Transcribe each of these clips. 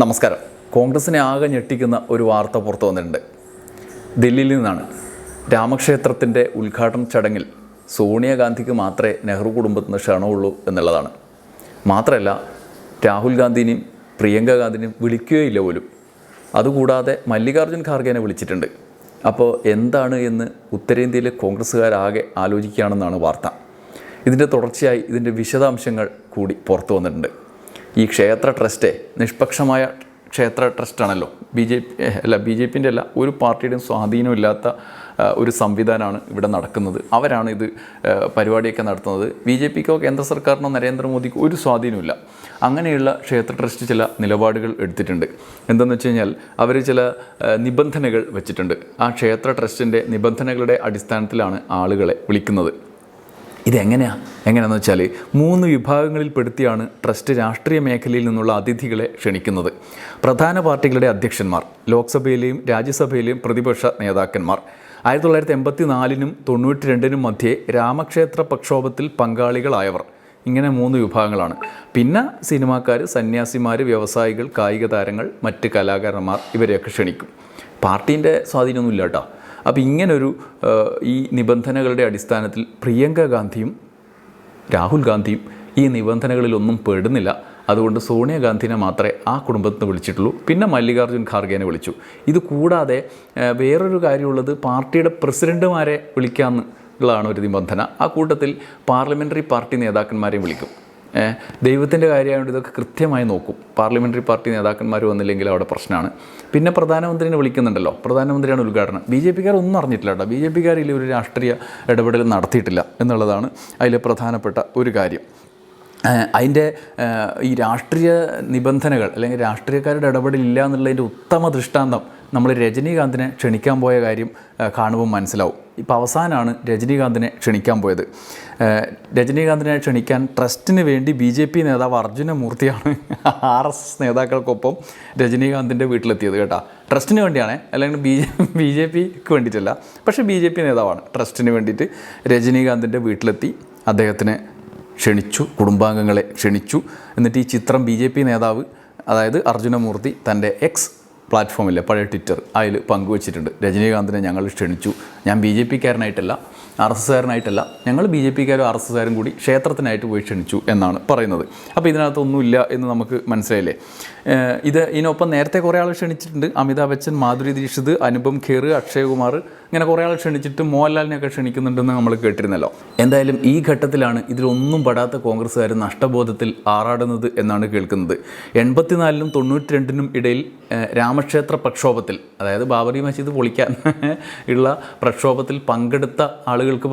നമസ്കാരം. കോൺഗ്രസിനെ ആകെ ഞെട്ടിക്കുന്ന ഒരു വാർത്ത പുറത്തു വന്നിട്ടുണ്ട്. ദില്ലിയിൽ നിന്നാണ്. രാമക്ഷേത്രത്തിന്റെ ഉദ്ഘാടന ചടങ്ങിൽ സോണിയാഗാന്ധിക്ക് മാത്രമേ നെഹ്റു കുടുംബത്തിൽ നിന്ന് ക്ഷണമുള്ളൂ എന്നുള്ളതാണ്. മാത്രമല്ല രാഹുൽ ഗാന്ധിനെയും പ്രിയങ്ക ഗാന്ധിനെയും വിളിക്കുകയില്ല പോലും. അതുകൂടാതെ മല്ലികാർജുൻ ഖാർഗേനെ വിളിച്ചിട്ടുണ്ട്. അപ്പോൾ എന്താണ് എന്ന് ഉത്തരേന്ത്യയിലെ കോൺഗ്രസ്സുകാരാകെ ആലോചിക്കുകയാണെന്നാണ് വാർത്ത. ഇതിന്റെ തുടർച്ചയായി ഇതിന്റെ വിശദാംശങ്ങൾ കൂടി പുറത്തു വന്നിട്ടുണ്ട്. ഈ ക്ഷേത്ര ട്രസ്റ്റ് നിഷ്പക്ഷമായ ക്ഷേത്ര ട്രസ്റ്റാണല്ലോ. ബി ജെ പി അല്ല ബി ജെ പിന്റെ അല്ല ഒരു പാർട്ടിയുടെയും സ്വാധീനമില്ലാത്ത ഒരു സംവിധാനമാണ് ഇവിടെ നടക്കുന്നത്. അവരാണ് ഇത് പരിപാടിയൊക്കെ നടത്തുന്നത്. ബി ജെ പിക്കോ കേന്ദ്ര സർക്കാരിനോ നരേന്ദ്രമോദിക്കോ ഒരു സ്വാധീനമില്ല അങ്ങനെയുള്ള ക്ഷേത്ര ട്രസ്റ്റ് ചില നിലപാടുകൾ എടുത്തിട്ടുണ്ട്. എന്തെന്ന് വെച്ച് കഴിഞ്ഞാൽ അവർ ചില നിബന്ധനകൾ വെച്ചിട്ടുണ്ട്. ആ ക്ഷേത്ര ട്രസ്റ്റിന്റെ നിബന്ധനകളുടെ അടിസ്ഥാനത്തിലാണ് ആളുകളെ വിളിക്കുന്നത്. ഇതെങ്ങനെയാ? എങ്ങനെയാണെന്ന് വെച്ചാൽ മൂന്ന് വിഭാഗങ്ങളിൽപ്പെടുത്തിയാണ് ട്രസ്റ്റ് രാഷ്ട്രീയ മേഖലയിൽ നിന്നുള്ള അതിഥികളെ ക്ഷണിക്കുന്നത്. പ്രധാന പാർട്ടികളുടെ അധ്യക്ഷന്മാർ ലോക്സഭയിലെയും രാജ്യസഭയിലെയും പ്രതിപക്ഷ നേതാക്കന്മാർ. ആയിരത്തി തൊള്ളായിരത്തി എൺപത്തി നാലിനും തൊണ്ണൂറ്റി രണ്ടിനും മധ്യേ രാമക്ഷേത്ര പ്രക്ഷോഭത്തിൽ പങ്കാളികളായവർ. ഇങ്ങനെ മൂന്ന് വിഭാഗങ്ങളാണ്. പിന്നെ സിനിമാക്കാർ സന്യാസിമാർ വ്യവസായികൾ കായിക താരങ്ങൾ മറ്റ് കലാകാരന്മാർ ഇവരെയൊക്കെ ക്ഷണിക്കും. പാർട്ടീന്റെ സ്വാധീനമൊന്നുമില്ല കേട്ടോ അപ്പോൾ ഇങ്ങനൊരു ഈ നിബന്ധനകളുടെ അടിസ്ഥാനത്തിൽ പ്രിയങ്ക ഗാന്ധിയും രാഹുൽ ഗാന്ധിയും ഈ നിബന്ധനകളിലൊന്നും പെടുന്നില്ല. അതുകൊണ്ട് സോണിയാഗാന്ധിനെ മാത്രമേ ആ കുടുംബത്തിൽ നിന്ന് വിളിച്ചിട്ടുള്ളൂ. പിന്നെ മല്ലികാർജുൻ ഖാർഗേനെ വിളിച്ചു. ഇത് കൂടാതെ വേറൊരു കാര്യമുള്ളത് പാർട്ടിയുടെ പ്രസിഡന്റുമാരെ വിളിക്കാമെന്നുള്ളതാണ് ഒരു നിബന്ധന. ആ കൂട്ടത്തിൽ പാർലമെന്ററി പാർട്ടി നേതാക്കന്മാരെയും വിളിക്കും. ദൈവത്തിന്റെ കാര്യമായതുകൊണ്ട് ഇതൊക്കെ കൃത്യമായി നോക്കും. പാർലമെന്ററി പാർട്ടി നേതാക്കന്മാർ വന്നില്ലെങ്കിൽ അവിടെ പ്രശ്നമാണ്. പിന്നെ പ്രധാനമന്ത്രിനെ വിളിക്കുന്നുണ്ടല്ലോ. പ്രധാനമന്ത്രിയാണ് ഉദ്ഘാടനം. ബി ജെ പിക്കാർ ഒന്നും അറിഞ്ഞിട്ടില്ല കേട്ടോ. ബി ജെ പിക്കാർ ഇതിൽ ഒരു രാഷ്ട്രീയ ഇടപെടൽ നടത്തിയിട്ടില്ല എന്നുള്ളതാണ് അതിലെ പ്രധാനപ്പെട്ട ഒരു കാര്യം. അതിന്റെ ഈ രാഷ്ട്രീയ നിബന്ധനകൾ അല്ലെങ്കിൽ രാഷ്ട്രീയക്കാരുടെ ഇടപെടലില്ല എന്നുള്ളതിന്റെ ഉത്തമ ദൃഷ്ടാന്തം നമ്മൾ രജനീകാന്തിനെ ക്ഷണിക്കാൻ പോയ കാര്യം കാണുമ്പോൾ മനസ്സിലാവും. ഇപ്പോൾ അവസാനമാണ് രജനീകാന്തിനെ ക്ഷണിക്കാൻ പോയത്. രജനീകാന്തിനെ ക്ഷണിക്കാൻ ട്രസ്റ്റിന് വേണ്ടി ബി ജെ പി നേതാവ് അർജുന മൂർത്തിയാണ് ആർ എസ് എസ് നേതാക്കൾക്കൊപ്പം രജനീകാന്തിന്റെ വീട്ടിലെത്തിയത് കേട്ടോ. ട്രസ്റ്റിന് വേണ്ടിയാണ് അല്ലെങ്കിൽ ബി ജെ ബി ജെ പിക്ക് വേണ്ടിയിട്ടല്ല പക്ഷേ ബി ജെ പി നേതാവാണ്. ട്രസ്റ്റിന് വേണ്ടിയിട്ട് രജനീകാന്തിന്റെ വീട്ടിലെത്തി അദ്ദേഹത്തിന് ക്ഷണിച്ചു കുടുംബാംഗങ്ങളെ ക്ഷണിച്ചു. എന്നിട്ട് ഈ ചിത്രം ബി നേതാവ് അതായത് അർജുനമൂർത്തി തന്റെ എക്സ് പ്ലാറ്റ്ഫോമില്ലേ. പഴയ ട്വിറ്റർ അതിൽ പങ്കുവച്ചിട്ടുണ്ട്. രജനീകാന്തിനെ ഞങ്ങൾ ക്ഷണിച്ചു. ഞാൻ ബി ജെ പിക്കാരനായിട്ടല്ല ആർ എസ് എസ്സുകാരനായിട്ടല്ല ഞങ്ങൾ ബി ജെ പിക്കാരും ആർ എസ് എസ്സുകാരും കൂടി ക്ഷേത്രത്തിനായിട്ട് പോയി ക്ഷണിച്ചു എന്നാണ് പറയുന്നത്. അപ്പോൾ ഇതിനകത്തൊന്നുമില്ല എന്ന് നമുക്ക് മനസ്സിലായില്ലേ? ഇത് ഇതിനൊപ്പം നേരത്തെ കുറേ ആൾ ക്ഷണിച്ചിട്ടുണ്ട്. അമിതാഭ് ബച്ചൻ മാധുരി ദീക്ഷിത് അനുപം ഖേർ അക്ഷയ് കുമാർ ഇങ്ങനെ കുറേ ആൾ ക്ഷണിച്ചിട്ട് മോഹൻലാലിനെയൊക്കെ ക്ഷണിക്കുന്നുണ്ടെന്ന് നമ്മൾ കേട്ടിരുന്നല്ലോ. എന്തായാലും ഈ ഘട്ടത്തിലാണ് ഇതിലൊന്നും പെടാത്ത കോൺഗ്രസ്സുകാർ നഷ്ടബോധത്തിൽ ആറാടുന്നത് എന്നാണ് കേൾക്കുന്നത്. എൺപത്തിനാലിനും തൊണ്ണൂറ്റി രണ്ടിനും ഇടയിൽ രാമക്ഷേത്ര പ്രക്ഷോഭത്തിൽ അതായത് ബാബറി മസ്ജിദ് പൊളിക്കാൻ ഉള്ള പ്രക്ഷോഭത്തിൽ പങ്കെടുത്ത ആളുകൾക്ക്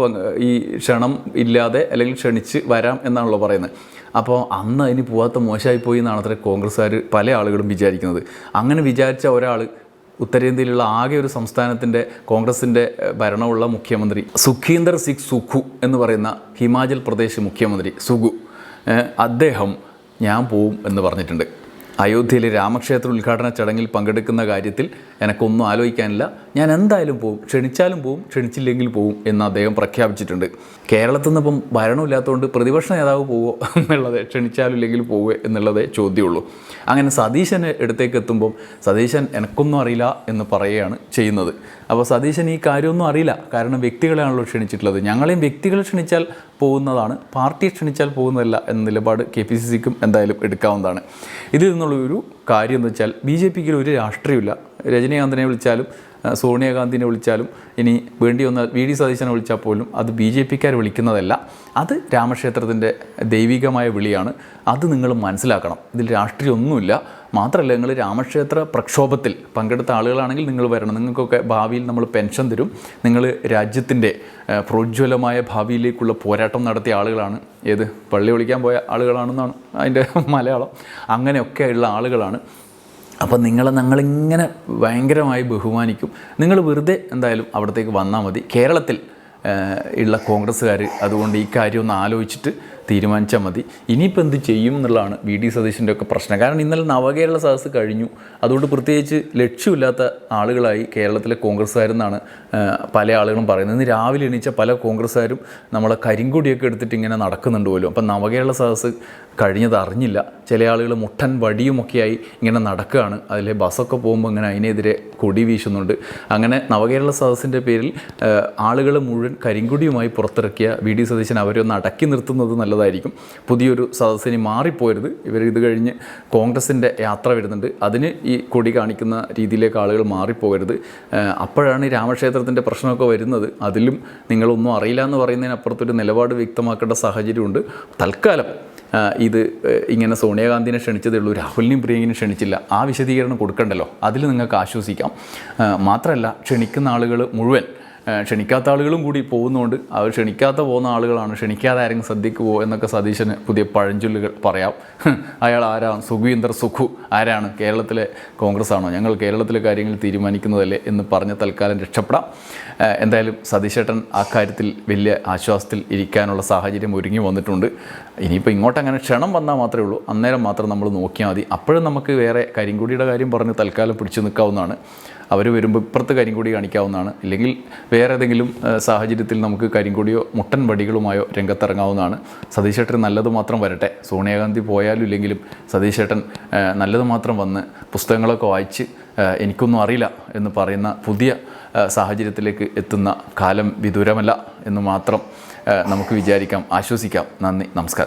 ഈ ക്ഷണം ഇല്ലാതെ അല്ലെങ്കിൽ ക്ഷണിച്ച് വരാം എന്നാണല്ലോ പറയുന്നത്. അപ്പോൾ അന്ന് അതിന് പോവാത്ത മോശമായി പോയി എന്നാണ് അത്ര കോൺഗ്രസ്സുകാർ പല ആളുകളും വിചാരിക്കുന്നത്. അങ്ങനെ വിചാരിച്ച ഒരാൾ ഉത്തരേന്ത്യയിലുള്ള ആകെ ഒരു സംസ്ഥാനത്തിന്റെ കോൺഗ്രസിന്റെ ഭരണമുള്ള മുഖ്യമന്ത്രി സുഖീന്ദർ സിംഗ് സുഖു എന്ന് പറയുന്ന ഹിമാചൽ പ്രദേശ് മുഖ്യമന്ത്രി സുഖു അദ്ദേഹം ഞാൻ പോവും എന്ന് പറഞ്ഞിട്ടുണ്ട്. അയോധ്യയിലെ രാമക്ഷേത്ര ഉദ്ഘാടന ചടങ്ങിൽ പങ്കെടുക്കുന്ന കാര്യത്തിൽ എനക്കൊന്നും ആലോചിക്കാനില്ല. ഞാൻ എന്തായാലും പോവും. ക്ഷണിച്ചാലും പോവും ക്ഷണിച്ചില്ലെങ്കിൽ പോവും എന്ന് അദ്ദേഹം പ്രഖ്യാപിച്ചിട്ടുണ്ട്. കേരളത്തിൽ നിന്നിപ്പം ഭരണമില്ലാത്തതുകൊണ്ട് പ്രതിപക്ഷ നേതാവ് പോവോ എന്നുള്ളത് ക്ഷണിച്ചാലും ഇല്ലെങ്കിൽ പോവുക എന്നുള്ളതേ ചോദ്യമുള്ളൂ. അങ്ങനെ സതീശന് അടുത്തേക്ക് എത്തുമ്പം സതീശൻ എനക്കൊന്നും അറിയില്ല എന്ന് പറയുകയാണ് ചെയ്യുന്നത്. അപ്പോൾ സതീശൻ ഈ കാര്യമൊന്നും അറിയില്ല. കാരണം വ്യക്തികളെയാണല്ലോ ക്ഷണിച്ചിട്ടുള്ളത്. ഞങ്ങളെയും വ്യക്തികൾ ക്ഷണിച്ചാൽ പോകുന്നതാണ്. പാർട്ടിയെ ക്ഷണിച്ചാൽ പോകുന്നതല്ല എന്ന നിലപാട് കെ പി സി സിക്കും എന്തായാലും എടുക്കാവുന്നതാണ്. ഇതിൽ നിന്നുള്ള ഒരു കാര്യം എന്ന് വെച്ചാൽ ബി ജെ പിക്ക് ഒരു രാഷ്ട്രീയമില്ല രജനീകാന്തിനെ വിളിച്ചാലും സോണിയാഗാന്ധിനെ വിളിച്ചാലും ഇനി വേണ്ടി വന്ന വി ഡി സതീശനെ വിളിച്ചാൽ പോലും അത് ബി ജെ പിക്കാർ വിളിക്കുന്നതല്ല. അത് രാമക്ഷേത്രത്തിന്റെ ദൈവികമായ വിളിയാണ്. അത് നിങ്ങൾ മനസ്സിലാക്കണം. ഇതിൽ രാഷ്ട്രീയമൊന്നുമില്ല. മാത്രമല്ല നിങ്ങൾ രാമക്ഷേത്ര പ്രക്ഷോഭത്തിൽ പങ്കെടുത്ത ആളുകളാണെങ്കിൽ നിങ്ങൾ വരണം. നിങ്ങൾക്കൊക്കെ ഭാവിയിൽ നമ്മൾ പെൻഷൻ തരും. നിങ്ങൾ രാജ്യത്തിന്റെ പ്രോജ്വലമായ ഭാവിയിലേക്കുള്ള പോരാട്ടം നടത്തിയ ആളുകളാണ്. ഏത് പള്ളി വിളിക്കാൻ പോയ ആളുകളാണെന്നാണ് അതിന്റെ മലയാളം. അങ്ങനെയൊക്കെയുള്ള ആളുകളാണ്. അപ്പോൾ നിങ്ങളെ ഞങ്ങളിങ്ങനെ ഭയങ്കരമായി ബഹുമാനിക്കും. നിങ്ങൾ വെറുതെ എന്തായാലും അവിടത്തേക്ക് വന്നാൽ മതി. കേരളത്തിൽ ഉള്ള കോൺഗ്രസ്സുകാർ. അതുകൊണ്ട് ഈ കാര്യം ഒന്ന് ആലോചിച്ചിട്ട് തീരുമാനിച്ചാൽ മതി. ഇനിയിപ്പോൾ എന്ത് ചെയ്യും എന്നുള്ളതാണ് വി. ഡി. സതീശന്റെ ഒക്കെ പ്രശ്നം. കാരണം ഇന്നലെ നവകേരള സദസ്സ് കഴിഞ്ഞു. അതുകൊണ്ട് പ്രത്യേകിച്ച് ലക്ഷ്യമില്ലാത്ത ആളുകളായി കേരളത്തിലെ കോൺഗ്രസ്സുകാരെന്നാണ് പല ആളുകളും പറയുന്നത്. ഇന്ന് രാവിലെ എണീച്ച പല കോൺഗ്രസ്സുകാരും നമ്മളെ കരിങ്കൊടിയൊക്കെ എടുത്തിട്ട് ഇങ്ങനെ നടക്കുന്നുണ്ട് പോലും. അപ്പം നവകേരള സദസ്സ് കഴിഞ്ഞത് അറിഞ്ഞില്ല. ചില ആളുകൾ മുട്ടൻ വടിയുമൊക്കെയായി ഇങ്ങനെ നടക്കുകയാണ്. അതിലെ ബസ്സൊക്കെ പോകുമ്പോൾ ഇങ്ങനെ അതിനെതിരെ കൊടി വീശുന്നുണ്ട്. അങ്ങനെ നവകേരള സദസ്സിന്റെ പേരിൽ ആളുകൾ മുഴുവൻ കരിങ്കുടിയുമായി പുറത്തിറക്കിയ വി. ഡി. സതീശൻ അവരെ ഒന്ന് അടക്കി നിർത്തുന്നത് നല്ലതായിരിക്കും. പുതിയൊരു സദസ്സിന് മാറിപ്പോരുത്. ഇവർ ഇത് കഴിഞ്ഞ് കോൺഗ്രസിന്റെ യാത്ര വരുന്നുണ്ട്. അതിന് ഈ കൊടി കാണിക്കുന്ന രീതിയിലേക്ക് ആളുകൾ മാറിപ്പോകരുത്. അപ്പോഴാണ് ഈ രാമക്ഷേത്രത്തിന്റെ പ്രശ്നമൊക്കെ വരുന്നത്. അതിലും നിങ്ങളൊന്നും അറിയില്ല എന്ന് പറയുന്നതിനപ്പുറത്തൊരു നിലപാട് വ്യക്തമാക്കേണ്ട സാഹചര്യമുണ്ട്. തൽക്കാലം ഇത് ഇങ്ങനെ സോണിയാഗാന്ധിനെ ക്ഷണിച്ചതേ ഉള്ളൂ രാഹുലിനെയും പ്രിയങ്കിനെയും ക്ഷണിച്ചില്ല. ആ വിശദീകരണം കൊടുക്കണ്ടല്ലോ? അതിൽ നിങ്ങൾക്ക് ആശ്വസിക്കാം. മാത്രമല്ല ക്ഷണിക്കുന്ന ആളുകൾ മുഴുവൻ ക്ഷണിക്കാത്ത ആളുകളും കൂടി പോകുന്നതുകൊണ്ട് അവർ ക്ഷണിക്കാത്ത പോകുന്ന ആളുകളാണ്. ക്ഷണിക്കാതെ ആരെങ്കിലും സദ്യക്ക് പോകും എന്നൊക്കെ സതീശന് പുതിയ പഴഞ്ചൊല്ലുകൾ പറയാം. അയാൾ ആരാണ് സുഖീന്ദർ സുഖു ആരാണ്? കേരളത്തിലെ കോൺഗ്രസ് ആണോ? ഞങ്ങൾ കേരളത്തിലെ കാര്യങ്ങൾ തീരുമാനിക്കുന്നതല്ലേ എന്ന് പറഞ്ഞ് തൽക്കാലം രക്ഷപ്പെടാം. എന്തായാലും സതീശേട്ടൻ ആ കാര്യത്തിൽ വലിയ ആശ്വാസത്തിൽ ഇരിക്കാനുള്ള സാഹചര്യം ഒരുങ്ങി വന്നിട്ടുണ്ട്. ഇനിയിപ്പോൾ ഇങ്ങോട്ട് അങ്ങനെ ക്ഷണം വന്നാൽ മാത്രമേ ഉള്ളൂ. അന്നേരം മാത്രം നമ്മൾ നോക്കിയാൽ മതി. അപ്പോഴും നമുക്ക് വേറെ കരിങ്കുടിയുടെ കാര്യം പറഞ്ഞ് തൽക്കാലം പിടിച്ചു നിൽക്കാവുന്നതാണ്. അവർ വരുമ്പോൾ ഇപ്പുറത്ത് കരിങ്കൊടി കാണിക്കാവുന്നതാണ്. ഇല്ലെങ്കിൽ വേറെ ഏതെങ്കിലും സാഹചര്യത്തിൽ നമുക്ക് കരിങ്കൊടിയോ മുട്ടൻ വടികളുമായോ രംഗത്തിറങ്ങാവുന്നതാണ്. സതീശേട്ടൻ നല്ലത് മാത്രം വരട്ടെ. സോണിയാഗാന്ധി പോയാലും ഇല്ലെങ്കിലും സതീശേട്ടൻ ഏട്ടൻ നല്ലത് മാത്രം വന്ന് പുസ്തകങ്ങളൊക്കെ വായിച്ച് എനിക്കൊന്നും അറിയില്ല എന്ന് പറയുന്ന പുതിയ സാഹചര്യത്തിലേക്ക് എത്തുന്ന കാലം വിദൂരമല്ല എന്ന് മാത്രം നമുക്ക് വിചാരിക്കാം. ആശ്വസിക്കാം. നന്ദി. നമസ്കാരം.